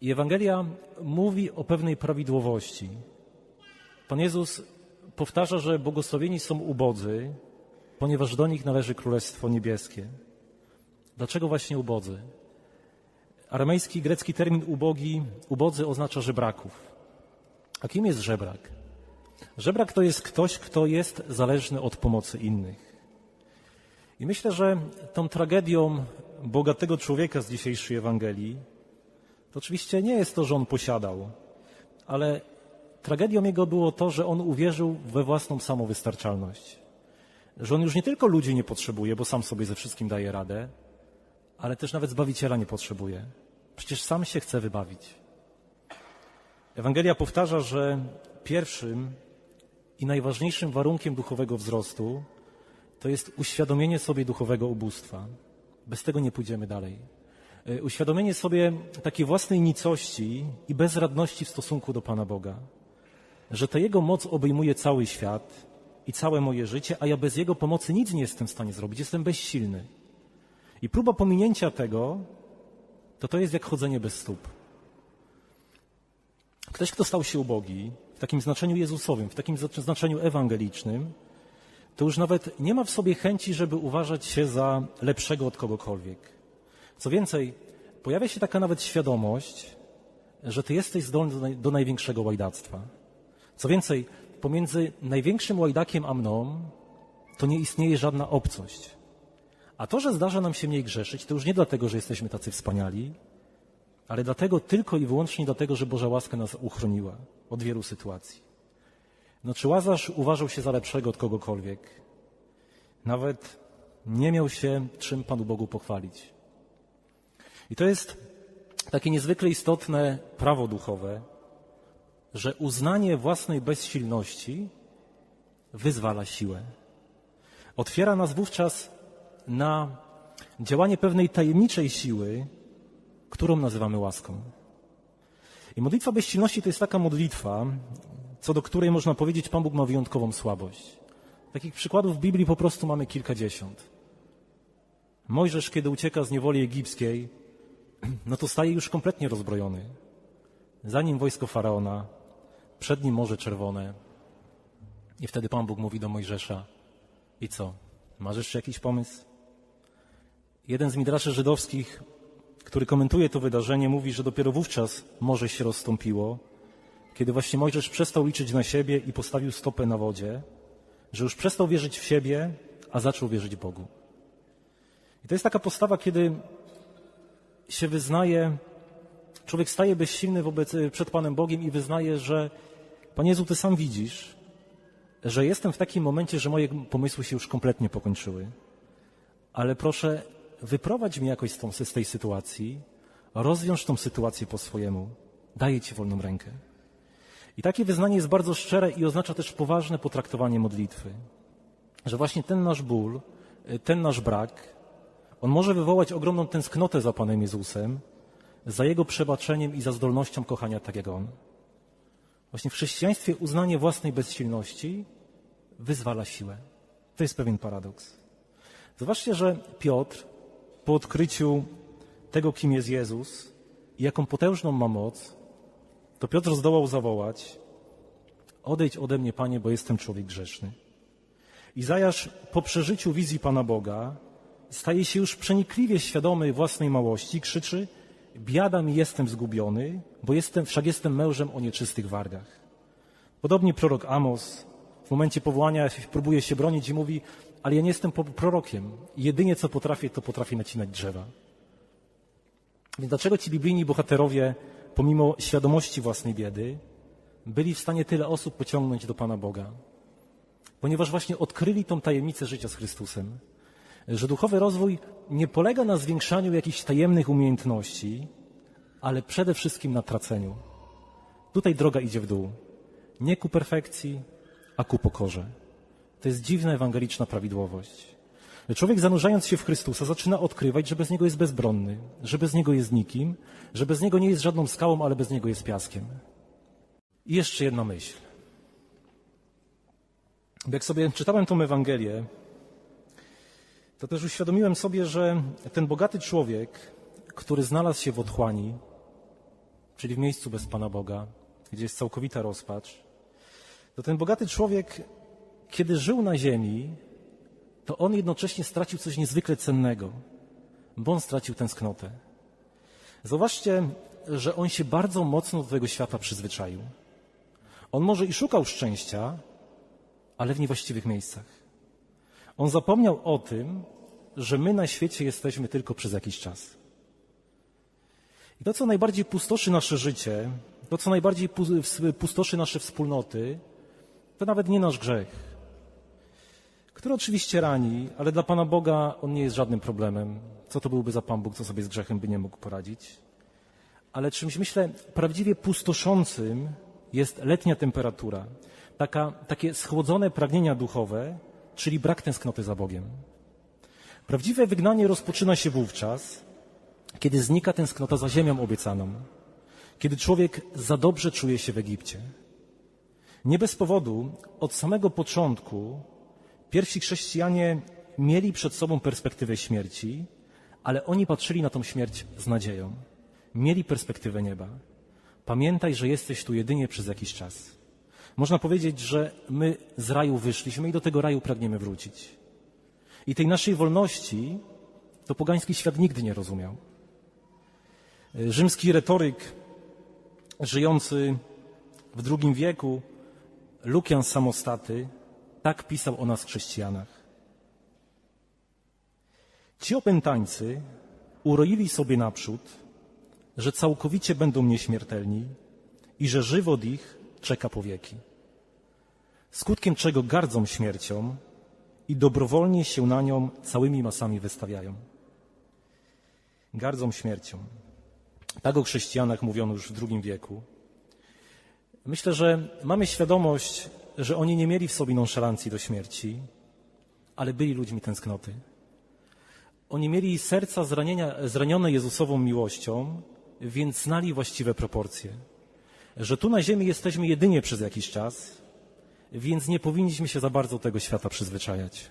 I Ewangelia mówi o pewnej prawidłowości. Pan Jezus powtarza, że błogosławieni są ubodzy, ponieważ do nich należy Królestwo Niebieskie. Dlaczego właśnie ubodzy? Aramejski, grecki termin ubogi, ubodzy oznacza żebraków. A kim jest żebrak? Żebrak to jest ktoś, kto jest zależny od pomocy innych. I myślę, że tą tragedią bogatego człowieka z dzisiejszej Ewangelii to oczywiście nie jest to, że on posiadał, ale tragedią jego było to, że on uwierzył we własną samowystarczalność. Że on już nie tylko ludzi nie potrzebuje, bo sam sobie ze wszystkim daje radę, ale też nawet Zbawiciela nie potrzebuje. Przecież sam się chce wybawić. Ewangelia powtarza, że pierwszym i najważniejszym warunkiem duchowego wzrostu to jest uświadomienie sobie duchowego ubóstwa. Bez tego nie pójdziemy dalej. E, Uświadomienie sobie takiej własnej nicości i bezradności w stosunku do Pana Boga. Że to Jego moc obejmuje cały świat i całe moje życie, a ja bez Jego pomocy nic nie jestem w stanie zrobić. Jestem bezsilny. I próba pominięcia tego, to to jest jak chodzenie bez stóp. Ktoś, kto stał się ubogi, w takim znaczeniu Jezusowym, w takim znaczeniu ewangelicznym, to już nawet nie ma w sobie chęci, żeby uważać się za lepszego od kogokolwiek. Co więcej, pojawia się taka nawet świadomość, że ty jesteś zdolny do, naj, do największego łajdactwa. Co więcej, pomiędzy największym łajdakiem a mną to nie istnieje żadna obcość. A to, że zdarza nam się mniej grzeszyć, to już nie dlatego, że jesteśmy tacy wspaniali, ale dlatego tylko i wyłącznie dlatego, że Boża łaska nas uchroniła od wielu sytuacji. No czy Łazarz uważał się za lepszego od kogokolwiek? Nawet nie miał się czym Panu Bogu pochwalić. I to jest takie niezwykle istotne prawo duchowe, że uznanie własnej bezsilności wyzwala siłę. Otwiera nas wówczas na działanie pewnej tajemniczej siły, którą nazywamy łaską. I modlitwa bezsilności to jest taka modlitwa, co do której można powiedzieć, Pan Bóg ma wyjątkową słabość. Takich przykładów w Biblii po prostu mamy kilkadziesiąt. Mojżesz, kiedy ucieka z niewoli egipskiej, no to staje już kompletnie rozbrojony. Za nim wojsko faraona, przed nim Morze Czerwone. I wtedy Pan Bóg mówi do Mojżesza: I co? Masz jeszcze jakiś pomysł? Jeden z midraszy żydowskich, który komentuje to wydarzenie, mówi, że dopiero wówczas morze się rozstąpiło, kiedy właśnie Mojżesz przestał liczyć na siebie i postawił stopę na wodzie, że już przestał wierzyć w siebie, a zaczął wierzyć Bogu. I to jest taka postawa, kiedy się wyznaje, człowiek staje bezsilny wobec, przed Panem Bogiem i wyznaje, że Panie Jezu, Ty sam widzisz, że jestem w takim momencie, że moje pomysły się już kompletnie pokończyły. Ale proszę, wyprowadź mnie jakoś z, tą, z tej sytuacji, rozwiąż tą sytuację po swojemu. Daję Ci wolną rękę. I takie wyznanie jest bardzo szczere i oznacza też poważne potraktowanie modlitwy. Że właśnie ten nasz ból, ten nasz brak, on może wywołać ogromną tęsknotę za Panem Jezusem, za Jego przebaczeniem i za zdolnością kochania tak jak On. Właśnie w chrześcijaństwie uznanie własnej bezsilności wyzwala siłę. To jest pewien paradoks. Zobaczcie, że Piotr po odkryciu tego, kim jest Jezus i jaką potężną ma moc, to Piotr zdołał zawołać: Odejdź ode mnie, panie, bo jestem człowiek grzeszny. Izajasz po przeżyciu wizji Pana Boga staje się już przenikliwie świadomy własnej małości, krzyczy: Biada mi jestem zgubiony, bo jestem, wszak jestem mężem o nieczystych wargach. Podobnie prorok Amos w momencie powołania próbuje się bronić i mówi: Ale ja nie jestem prorokiem. Jedynie co potrafię, to potrafię nacinać drzewa. Więc dlaczego ci biblijni bohaterowie pomimo świadomości własnej biedy, byli w stanie tyle osób pociągnąć do Pana Boga. Ponieważ właśnie odkryli tą tajemnicę życia z Chrystusem. Że duchowy rozwój nie polega na zwiększaniu jakichś tajemnych umiejętności, ale przede wszystkim na traceniu. Tutaj droga idzie w dół. Nie ku perfekcji, a ku pokorze. To jest dziwna ewangeliczna prawidłowość. Człowiek zanurzając się w Chrystusa zaczyna odkrywać, że bez Niego jest bezbronny, że bez Niego jest nikim, że bez Niego nie jest żadną skałą, ale bez Niego jest piaskiem. I jeszcze jedna myśl. Jak sobie czytałem tą Ewangelię, to też uświadomiłem sobie, że ten bogaty człowiek, który znalazł się w otchłani, czyli w miejscu bez Pana Boga, gdzie jest całkowita rozpacz, to ten bogaty człowiek, kiedy żył na ziemi, to on jednocześnie stracił coś niezwykle cennego, bo on stracił tęsknotę. Zauważcie, że on się bardzo mocno do tego świata przyzwyczaił. On może i szukał szczęścia, ale w niewłaściwych miejscach. On zapomniał o tym, że my na świecie jesteśmy tylko przez jakiś czas. I to, co najbardziej pustoszy nasze życie, to, co najbardziej pu- pustoszy nasze wspólnoty, to nawet nie nasz grzech, który oczywiście rani, ale dla Pana Boga on nie jest żadnym problemem. Co to byłby za Pan Bóg, co sobie z grzechem by nie mógł poradzić? Ale czymś, myślę, prawdziwie pustoszącym jest letnia temperatura, taka, takie schłodzone pragnienia duchowe, czyli brak tęsknoty za Bogiem. Prawdziwe wygnanie rozpoczyna się wówczas, kiedy znika tęsknota za ziemią obiecaną, kiedy człowiek za dobrze czuje się w Egipcie. Nie bez powodu od samego początku pierwsi chrześcijanie mieli przed sobą perspektywę śmierci, ale oni patrzyli na tą śmierć z nadzieją. Mieli perspektywę nieba. Pamiętaj, że jesteś tu jedynie przez jakiś czas. Można powiedzieć, że my z raju wyszliśmy i do tego raju pragniemy wrócić. I tej naszej wolności to pogański świat nigdy nie rozumiał. Rzymski retoryk żyjący w II wieku, Lukian Samostaty, tak pisał o nas chrześcijanach. Ci opętańcy uroili sobie naprzód, że całkowicie będą nieśmiertelni i że żywot ich czeka po wieki. Skutkiem czego gardzą śmiercią i dobrowolnie się na nią całymi masami wystawiają. Gardzą śmiercią. Tak o chrześcijanach mówiono już w II wieku. Myślę, że mamy świadomość, że oni nie mieli w sobie nonszalancji do śmierci, ale byli ludźmi tęsknoty. Oni mieli serca zranienia, zranione Jezusową miłością, więc znali właściwe proporcje. Że tu na ziemi jesteśmy jedynie przez jakiś czas, więc nie powinniśmy się za bardzo do tego świata przyzwyczajać.